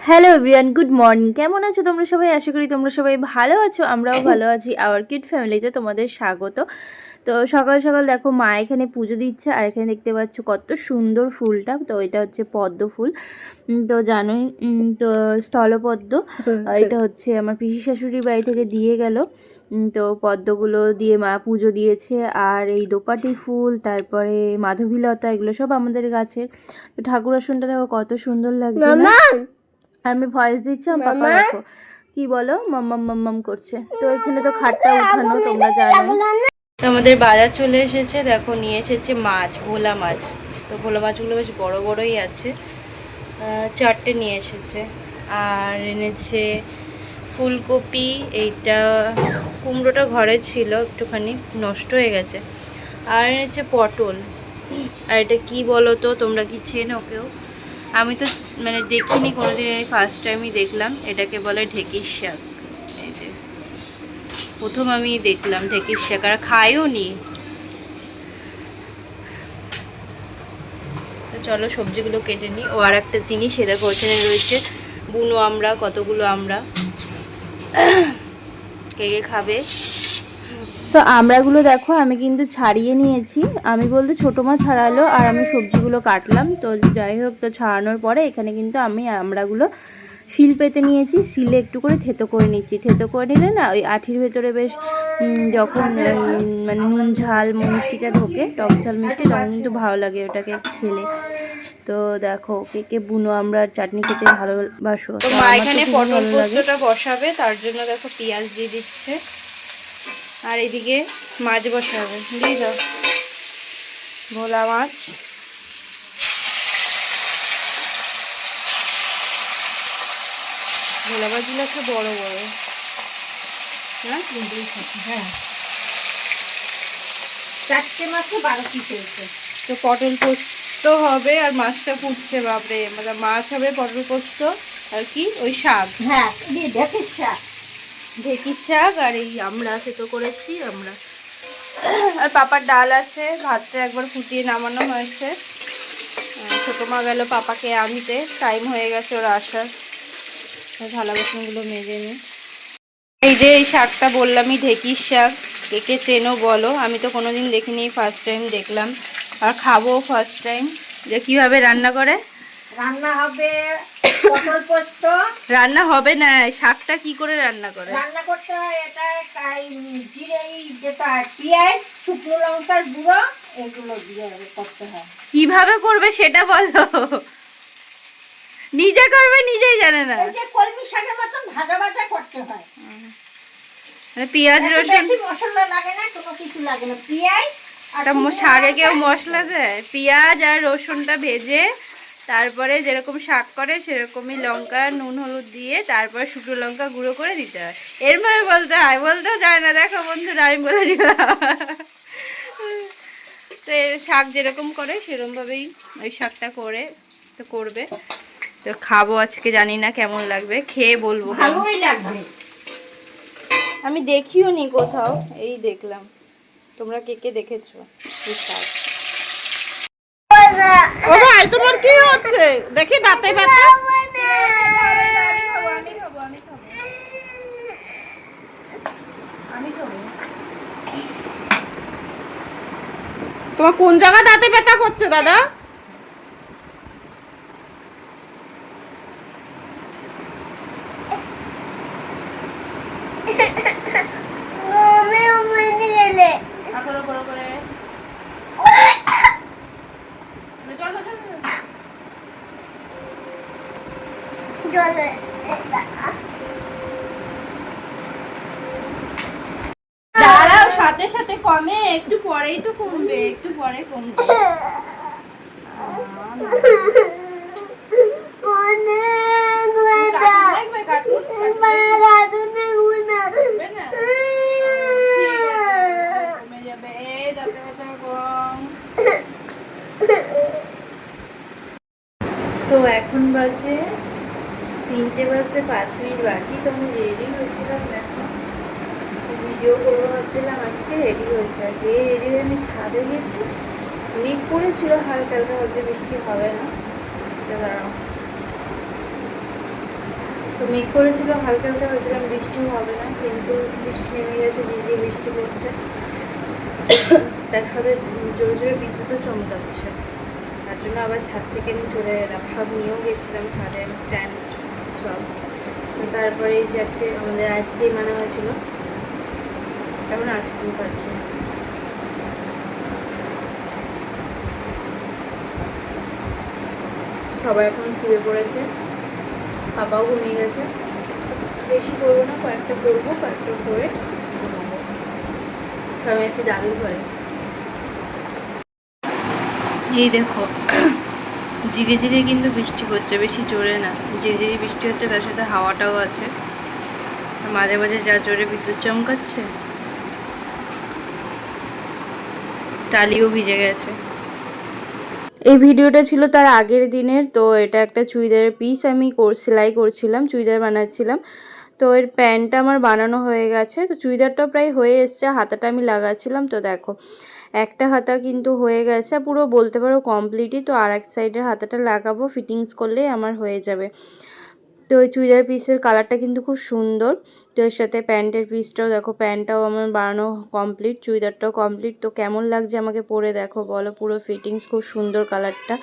Hello everyone good morning কেমন আছো তোমরা সবাই? আশা করি তোমরা সবাই ভালো আছো আমরাও ভালো আছি। আওয়ার কিড ফ্যামিলিতে তোমাদের স্বাগত। তো সকাল সকাল দেখো মা এখানে পুজো দিচ্ছে আর এখানে দেখতে পাচ্ছ কত সুন্দর ফুলটা। তো এটা হচ্ছে পদ্ম ফুল। তো জানোই তো স্থলপদ্ম। আর এটা হচ্ছে আমার পিসি শাশুড়ির বাড়ি থেকে দিয়ে গেল। তো পদ্মগুলো দিয়ে মা পুজো দিয়েছে। আর এই দোপাটি ফুল তারপরে মাধবীলতা এগুলো সব আমাদের গাছের। তো ঠাকুর আসনটা দেখো কত সুন্দর লাগছে আমি ভয়েস দিচ্ছি আমার পাপা দেখো। কি বলো? মাম্মাম মাম্মাম করছে। তো এখানে তো খাটটা উঠানো তোমরা জানো তো আমাদের বাজার চলে এসেছে দেখো নিয়ে এসেছে মাছ ভোলা মাছ। তো ভোলা মাছগুলো বেশ বড় বড়ই আছে। চারটে নিয়ে এসেছে। আর এনেছে ফুলকপি এইটা কুমড়োটা ঘরে ছিল একটুখানি নষ্ট হয়ে গেছে। আর এনেছে পটল। আর এটা কি বলো তো তোমরা কি চেনো কেউ? আমি তো মানে দেখিনি, কোনোদিন এই ফার্স্ট টাইমই দেখলাম। এটাকে বলে ঢেকির শাক। এই যে। প্রথম আমি দেখলাম ঢেকির শাক, আর খাইও নি। চলো সবজিগুলো কেটে নিই। ও আর একটা জিনিস, এটা ওখানে রয়েছে। বুনো আমরা, কতগুলো আমরা। কে কে খাবে? তো আমড়াগুলো দেখো আমি কিন্তু ছাড়িয়ে নিয়েছি। আমি বলতে ছোটো মাছ ছাড়ালো আর আমি সবজিগুলো কাটলাম। তো যাই হোক তো ছাড়ানোর পরে এখানে কিন্তু আমি আমড়াগুলো শিল পেতে নিয়েছি। শিলে একটু করে থেতো করে নিচ্ছি। থেতো করে নিলে না ওই আঠির ভেতরে বেশ যখন মানে নুন ঝাল মিষ্টিটা ঢোকে টক ঝাল মিষ্টি তখন কিন্তু ভালো লাগে ওটাকে খেলে। তো দেখো কে কে বুনো আমরা চাটনি খেতে ভালোবাসো তো মা এখানে পটল পোস্তটা বসাবে তার জন্য দেখো পেঁয়াজ দিয়ে দিচ্ছে। আর এদিকে মাছ বসাবে দিয়ে দাও ভোলা মাছ। ভোলা মাছগুলো একটা বড় বড়। না? হ্যাঁ। চারটে মাসে বারো পিস হয়েছে। তো পটল পোস্ত হবে আর মাছটা ফুটছে বাপরে। মানে মাছ হবে পটল পোস্ত আর কি? ওই শাক। হ্যাঁ শাক। ঢেকির শাক আর এই আমরা সেতো করেছি, আমরা। আর পাপার ডাল আছে, ভাতটা একবার ফুটিয়ে নামানো হয়েছে। ছোটো মা গেল পাপাকে আনতে, টাইম হয়ে গেছে ওর আসার। থালা বাসনগুলো মেজে নিই এই যে এই শাকটা বললামই ঢেকির শাক, কে কে চেনো বলো? আমি তো কোনোদিন দেখিনি ফার্স্ট টাইম দেখলাম। আর খাব ফার্স্ট টাইম যে কীভাবে রান্না করে? রান্না হবে পটল পোস্ত। রান্না হবে না শাকটা কি করে রান্না করে? রান্না করতে হয় এটা কাই জিরে যেটা পেঁয়াজ শুকনো লঙ্কার গুঁড়ো এগুলো দিয়ে করতে হয়। কীভাবে করবে সেটা বলো? নিজে করবে নিজেই জানে না। এই যে কলমি শাকের মতন ভাজা ভাজা করতে হয়। মানে পেঁয়াজ রসুন মশলা লাগে না কোনো কিছু লাগে না। পেঁয়াজ শাকে কেউ মশলা দেয়? পেঁয়াজ আর রসুনটা ভেজে তারপরে যেরকম শাক করে সেরকমই লঙ্কা নুন হলুদ দিয়ে তারপর শুকনো লঙ্কা গুঁড়ো করে দিতে হয়। এরভাবে বলতে হয় বলতেও যায় না দেখো বন্ধুরা আমি বলে দিলাম। তো শাক যেরকম করে সেরকমভাবেই ওই শাকটা করে তো করবে। তো খাব আজকে জানি না কেমন লাগবে খেয়ে বলব ভালোই লাগবে। আমি দেখিও নি কোথাও এই দেখলাম। তোমরা কে কে দেখেছ? এই শাক। ও ভাই তোমার কি হচ্ছে? দেখি দাঁতে ব্যথা তোমার কোন জায়গা দাঁতে ব্যথা করছে দাদা? করে করে চল চল দাঁড়াও সাথে সাথে কমে একটু পরেই তো কমবে একটু পরে কমবে। ব্যথা কম তো এখন বাজে তিনটে বাজে পাঁচ মিনিট বাকি, তো আমি রেডি হয়েছিলাম দেখো। ভিডিও করব ভাবছিলাম, আজকে রেডি হয়েছে। আর যে রেডি হয়ে আমি ছাদে গেছি, মেঘ পড়েছিল হালকা হালকা হচ্ছে বৃষ্টি হবে না। দাঁড়াও। তো মেঘ করেছিল হালকা হালকা হয়েছিলাম বৃষ্টি হবে না, কিন্তু বৃষ্টি নেমে গেছে যে বৃষ্টি পড়ছে। তার সাথে জোরে জোরে বিদ্যুৎও চমকাচ্ছে। তার জন্য আবার ছাদ থেকে আমি চলে এলাম। সব নিয়েও গেছিলাম ছাদে, আমি স্ট্যান্ড সব। তারপরে এই যে আজকে আমাদের আইসক্রিম আনা হয়েছিল। এখন আইসক্রিম খাচ্ছি। সবাই এখন শুয়ে পড়েছে। বাবাও ঘুমিয়ে গেছে। বেশি করব না, কয়েকটা করব, কয়েকটা করে আমি আছি দাদুর ঘরে। এই দেখো ধীরে ধীরে কিন্তু বৃষ্টি হচ্ছে, বেশি জোরে না। ধীরে ধীরে বৃষ্টি হচ্ছে, তার সাথে হাওয়াটাও আছে। মাঝে মাঝে যা জোরে বিদ্যুৎ চমকাচ্ছে, টালিও ভিজে গেছে। এই ভিডিওটা ছিল তার আগের দিনের, তো এটা একটা চুড়িদারের পিস আমি সেলাই করছিলাম, চুড়িদার বানাচ্ছিলাম। তো এর প্যান্টটা আমার বানানো হয়ে গেছে, তো চুড়িদারটা প্রায় হয়ে এসছে, হাতাটা আমি লাগাচ্ছিলাম, তো দেখো। একটা হাতা কিন্তু হয়ে গেছে, পুরো বলতে পারো কমপ্লিটই তো আর এক সাইডের হাতাটা লাগাবো ফিটিংস করলেই আমার হয়ে যাবে। তো ওই চুড়িদার পিসের কালারটা কিন্তু খুব সুন্দর। তো এর সাথে প্যান্টের পিসটাও দেখো, প্যান্টটাও আমার বানানো কমপ্লিট চুড়িদারটাও কমপ্লিট তো কেমন লাগছে আমাকে পরে দেখো, বলো পুরো ফিটিংস খুব সুন্দর কালারটা